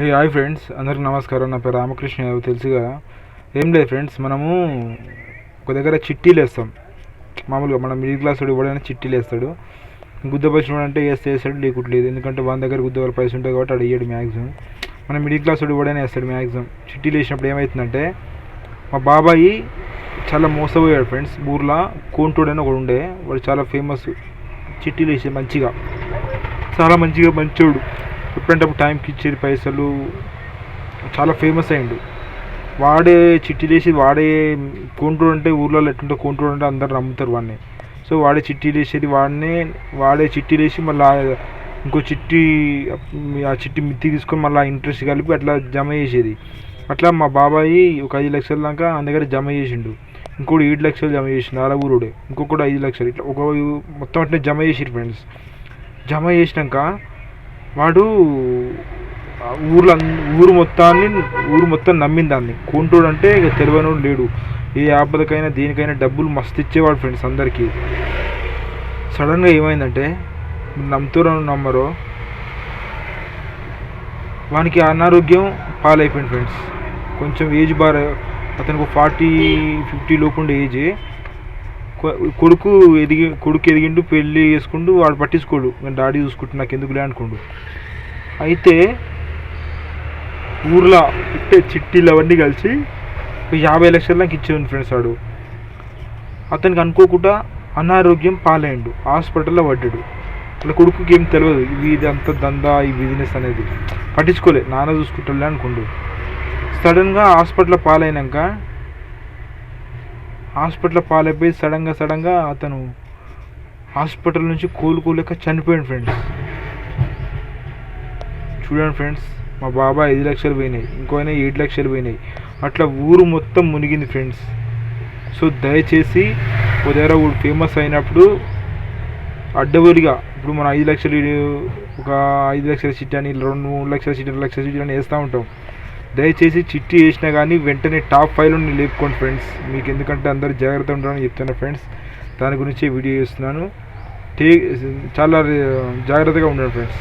Hey hi friends అందరికి నమస్కారం. నా పేరు రామకృష్ణ. యాదవ్ తెలుసు కదా ఏం లేదు ఫ్రెండ్స్ మనము ఒక దగ్గర చిట్టీలు వేస్తాం. మామూలుగా మనం మిడిల్ క్లాస్ వాడు ఇవ్వడానికి చిట్టీలు వేస్తాడు. గుద్దపరిచిన అంటే వేస్తే వేస్తాడు లేకుంటే లేదు. ఎందుకంటే వాళ్ళ దగ్గర గుద్దవారి పైసలు ఉంటాయి కాబట్టి అడు వేయడు మ్యాక్సిమం మనం మిడిల్ క్లాస్ వాడు ఇవ్వడానికి వేస్తాడు మ్యాక్సిమం చిట్టీలు వేసినప్పుడు ఏమవుతుందంటే మా బాబాయి చాలా మోసపోయాడు ఫ్రెండ్స్ ఊర్లో కోంటోడు అని ఒకడు ఉండే. వాడు చాలా ఫేమస్ చిట్టీలు వేసే మంచిగా. చాలా మంచిగా మంచోడు. ఎప్పుడంటప్పుడు టైంకి ఇచ్చేది పైసలు. చాలా ఫేమస్ అయ్యిండు. వాడే చిట్టి చేసి వాడే కొంటూరు అంటే ఊర్లలో ఎట్లుంటే కొంటూరు అంటే అందరు నమ్ముతారు వాడిని. సో వాడే చిట్టి వేసేది వాడినే వాడే చిట్టి వేసి మళ్ళీ ఇంకో చిట్టి ఆ చిట్టి మిత్తి తీసుకొని మళ్ళీ ఇంట్రెస్ట్ కలిపి అట్లా జమ చేసేది. అట్లా మా బాబాయి ఒక ఐదు లక్షల దాకా ఆయన దగ్గర జమ చేసిండు. ఇంకోటి ఏడు లక్షలు జమ చేసిండు ఆల ఇంకొకటి ఐదు లక్షలు. ఇట్లా ఒక మొత్తం అట్లే జమ చేసిరు ఫ్రెండ్స్ జమ చేసినాక వాడు ఊర్లో ఊరు మొత్తాన్ని ఊరు మొత్తం నమ్మింది దాన్ని. కొంటోడు అంటే ఇక తెలియనోడు లేడు. ఏ ఆపదకైనా దేనికైనా డబ్బులు మస్తు ఇచ్చేవాడు ఫ్రెండ్స్ అందరికీ. సడన్గా ఏమైందంటే నమ్ముతారు నమ్ముతారో నమ్మరో వానికి అనారోగ్యం పాలైపోయింది ఫ్రెండ్స్. కొంచెం ఏజ్ బార్ అతనికి ఫార్టీ ఫిఫ్టీ లోపు ఉండే ఏజ్. కొడుకు ఎదిగి కొడుకు ఎదిగిండు పెళ్ళి చేసుకుంటూ వాడు పట్టించుకోడు. నేను డాడీ చూసుకుంటూ నాకు ఎందుకులే అనుకోండు. అయితే ఊర్లో ఇట్టే చిట్టీలు అవన్నీ కలిసి యాభై లక్షల ఇచ్చేవాడు ఫ్రెండ్స్ వాడు. అతనికి అనుకోకుండా అనారోగ్యం పాలైండు హాస్పిటల్లో పడ్డాడు. వాళ్ళ కొడుకుకి ఏం తెలియదు ఇది అంత దందా ఈ బిజినెస్ అనేది. పట్టించుకోలే నాన్న చూసుకుంటాడులే అనుకుండు. సడన్గా హాస్పిటల్లో పాలైనాక హాస్పిటల్ పాలైపోయి సడన్గా సడన్గా అతను హాస్పిటల్ నుంచి కోలుకోలేక చనిపోయాడు ఫ్రెండ్స్. చూడండి ఫ్రెండ్స్ మా బాబా ఐదు లక్షలు పోయినాయి ఇంకో ఏడు లక్షలు పోయినాయి. అట్లా ఊరు మొత్తం మునిగింది ఫ్రెండ్స్. సో దయచేసి ఒక దగ్గర ఫేమస్ అయినప్పుడు అడ్డవరిగా ఇప్పుడు మనం ఐదు లక్షలు ఒక ఐదు లక్షల చిట్టి అని రెండు మూడు లక్షల చిట్టి రెండు లక్షల చిట్టి అని వేస్తూ ఉంటాం. దయచేసి చిట్టి వేసినా కానీ వెంటనే టాప్ ఫైవ్లో లేపుకోండి ఫ్రెండ్స్. మీకు ఎందుకంటే అందరు జాగ్రత్త ఉండాలని చెప్తాను ఫ్రెండ్స్. దాని గురించి వీడియో చేస్తున్నాను. టే చాలా జాగ్రత్తగా ఉండండి ఫ్రెండ్స్.